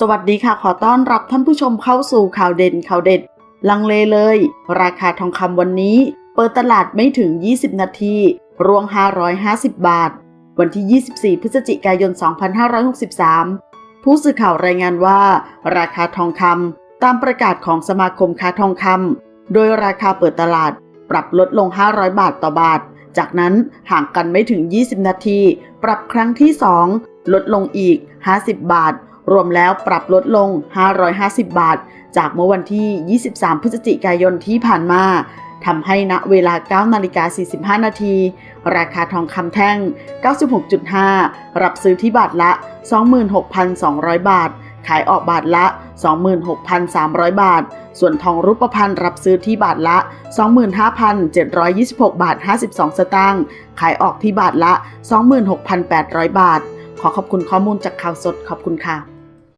สวัสดีค่ะขอต้อนรับท่านผู้ชมเข้าสู่ข่าวเด่นข่าวเด็ด ลังเลเลย ราคาทองคำวันนี้ เปิดตลาดไม่ถึง 20 นาทีร่วง 550 บาท วันที่ 24 พฤศจิกายน 2563 ผู้สื่อข่าวรายงานว่า ราคาทองคำตามประกาศของสมาคมค้าทองคำโดยราคาเปิดตลาดปรับลดลง 500 บาทต่อบาท จากนั้นห่างกันไม่ถึง 20 นาที ปรับครั้งที่ 2 ลดลงอีก 50 บาท รวมแล้วปรับลดลง 550 บาท จากเมื่อวันที่ 23 พฤศจิกายนที่ผ่านมาทำให้ณเวลา 9 นาฬิกา 45 นาที ราคาทองคำแท่ง 96.5 รับซื้อที่บาทละ 26,200 บาท ขายออกบาทละ 26,300 บาท ส่วนทองรูปพรรณรับซื้อที่บาทละ 25,726 บาท 52 สตางค์ ขายออกที่บาทละ 26,800 บาท ขอขอบคุณข้อมูลจากข่าวสด ขอบคุณค่ะ